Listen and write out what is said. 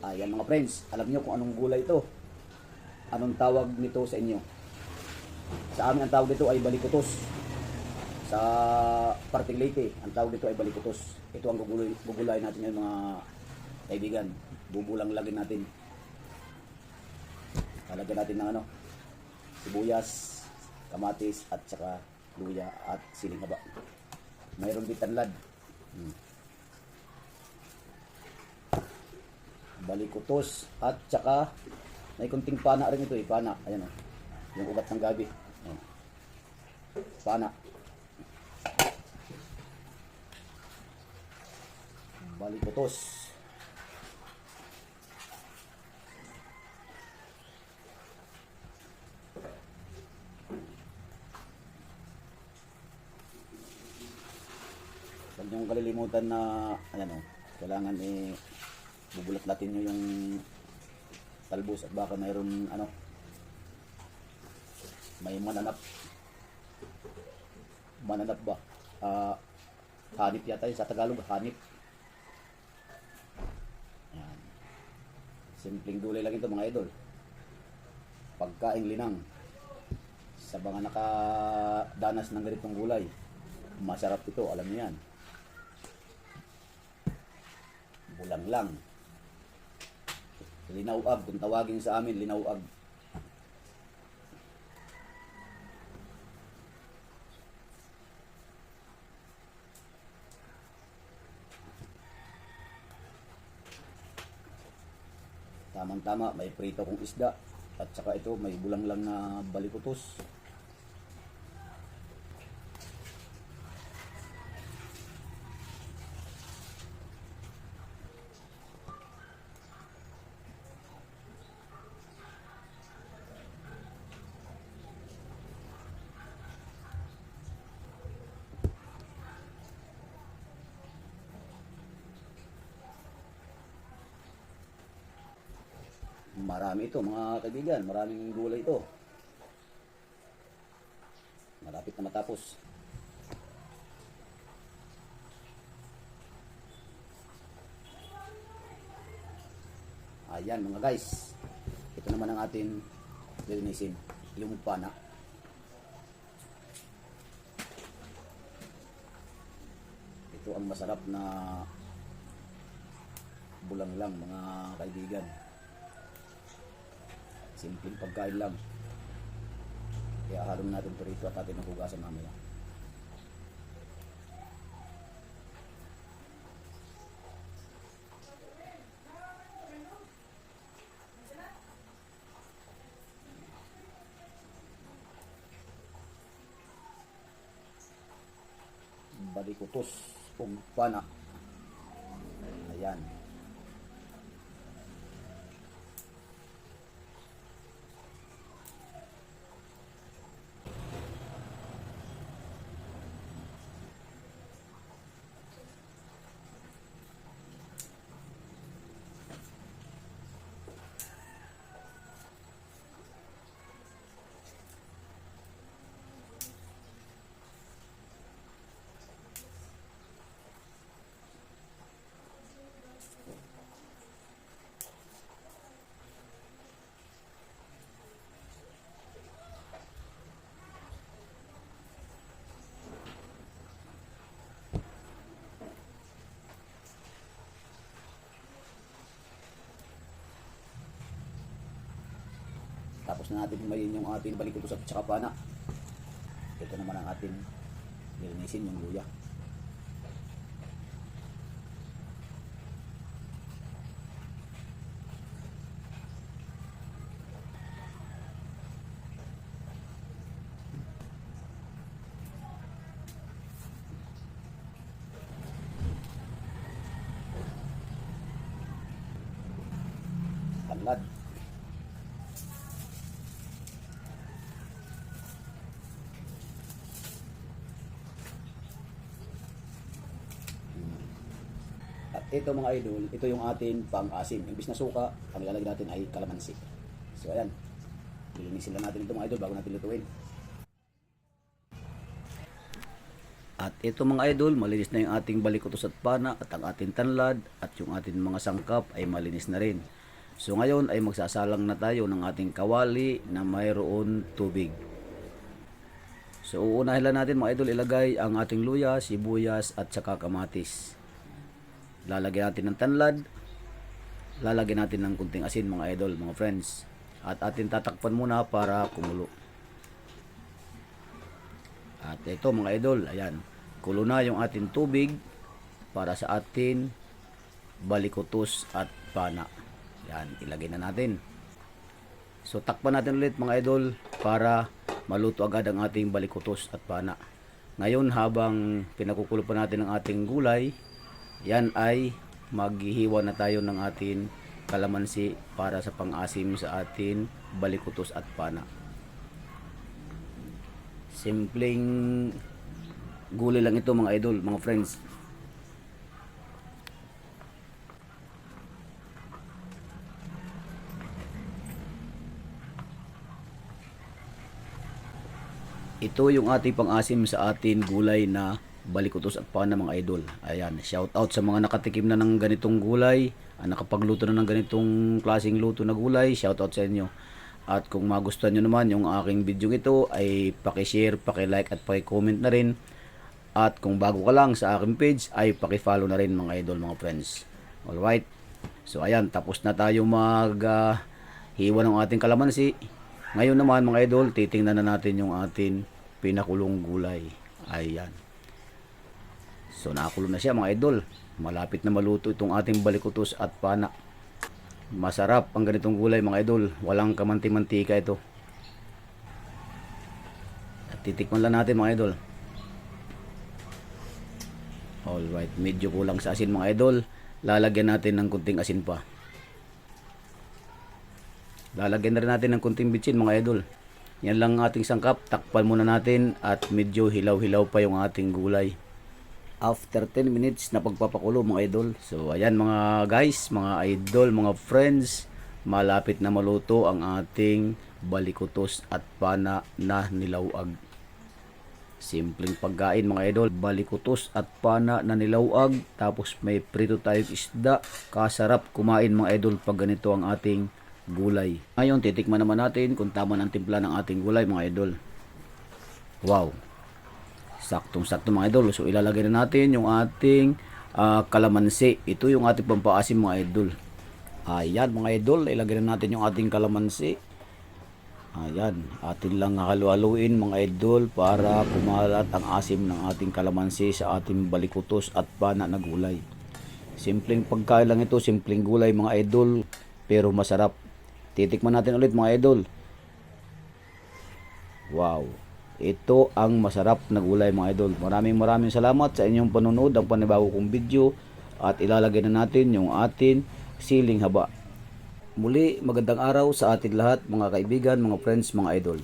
Ayan mga friends, alam niyo kung anong gulay ito. Anong tawag nito sa inyo? Sa amin ang tawag nito ay balikutos. Sa parting Leyte, ang tawag nito ay balikutos. Ito ang gugulay, gugulay natin yan mga kaibigan. Bubulang lagin natin. Lalagyan natin ng ano, sibuyas, kamatis at saka luya at siling haba. Mayroon din tanlad. Hmm. Balikutos at saka may kunting pana rin ito eh, pana. Ayan oh. Yung ugat ng gabi. Oh. Pana. Balikutos. Huwag niyong kalilimutan na, ayan o, kailangan eh, bubulat natin nyo yung talbos at baka mayroon, ano, may mananap. Mananap ba? Ah, hanip yata yun sa Tagalog, hanip. Ayan. Simpleng gulay lang ito mga idol. Pagkain linang. Sa mga nakadanas ng ganitong gulay, masarap ito, alam niyo yan. bulang lang. Linawag, kung tawagin sa amin, linawag. Tamang-tama, may prito kong isda. At saka ito, may bulang lang na balikutos. Marami ito mga kaibigan, maraming gulay ito. Malapit na matapos. Ayan mga guys. Ito naman ang ating lilinisin. Yung pana. Ito ang masarap na bulang lang mga kaibigan. Simpleng pagkain lang. Kaya halong natin ito rito at atin ang hugasan mamaya. Balikutos kung pana. Ayan. Tapos na natin himayin yung ating balikutos at saka pana. Ito naman ang ating nilinisin yung luya. Tanlad. Ito mga idol, ito yung ating pang-asim. Imbis na suka, ang ilalagay natin ay kalamansi. So ayan, lilinisin lang natin ito mga idol bago natin lutuin. At ito mga idol, malinis na yung ating balikutos at pana at ang ating tanlad at yung ating mga sangkap ay malinis na rin. So ngayon ay magsasalang na tayo ng ating kawali na mayroon tubig. So uunahin lang natin mga idol ilagay ang ating luya, sibuyas at saka kamatis. Lalagyan natin ng tanlad. Lalagyan natin ng kunting asin mga idol, mga friends. At atin tatakpan muna para kumulo. At ito mga idol, ayan. Kulo na yung ating tubig para sa atin balikutos at pana. Yan, ilagay na natin. So takpan natin ulit mga idol para maluto agad ang ating balikutos at pana. Ngayon habang pinakukulo pa natin ang ating gulay, yan ay maghihiwa na tayo ng ating kalamansi para sa pang-asim sa ating balikutos at pana. Simpleng gulay lang ito mga idol, mga friends. Ito yung ating pang-asim sa ating gulay na balikutos at pana mga idol. Ayan, shout out sa mga nakatikim na ng ganitong gulay, ah, nakapagluto na ng ganitong klaseng luto na gulay, shout out sa inyo. At kung magustuhan nyo naman yung aking video ito ay paki-share, paki-like at paki-comment na rin. At kung bago ka lang sa aking page ay paki-follow na rin mga idol, mga friends. Alright. So ayan, tapos na tayo mag ah, hiwa ng ating kalamansi. Ngayon naman mga idol, titingnan na natin yung ating pinakulong gulay. Ayan. So nakakulo na siya mga idol. Malapit na maluto itong ating balikutos at pana. Masarap ang ganitong gulay mga idol. Walang kamanti-mantika ito. At titikman lang natin mga idol. Alright, medyo kulang sa asin mga idol. Lalagyan natin ng kunting asin pa. Lalagyan na rin natin ng kunting bitsin mga idol. Yan lang ang ating sangkap. Takpan muna natin at medyo hilaw-hilaw pa yung ating gulay. After 10 minutes na pagpapakulo mga idol. So ayan mga guys, mga idol, mga friends. Malapit na maluto ang ating balikutos at pana na nilawag. Simpleng pagkain mga idol, balikutos at pana na nilawag. Tapos may prito tayong isda. Kasarap kumain mga idol pag ganito ang ating gulay. Ngayon, titikman naman natin kung tama ng timpla ng ating gulay mga idol. Wow! Saktong-sakto mga idol. So, ilalagay na natin yung ating ah, kalamansi. Ito yung ating pampaasim mga idol. Ayan mga idol, ilagay na natin yung ating kalamansi. Ayan, atin lang halu-haluin mga idol para kumalat ang asim ng ating kalamansi sa ating balikutos at pana na gulay. Simpleng pagkain lang ito, simpleng gulay mga idol, pero masarap. Titikman natin ulit mga idol. Wow. Ito ang masarap na gulay mga idol. Maraming maraming salamat sa inyong panonood ng panibago kong video at ilalagay na natin yung atin siling haba. Muli, magandang araw sa ating lahat mga kaibigan, mga friends, mga idol.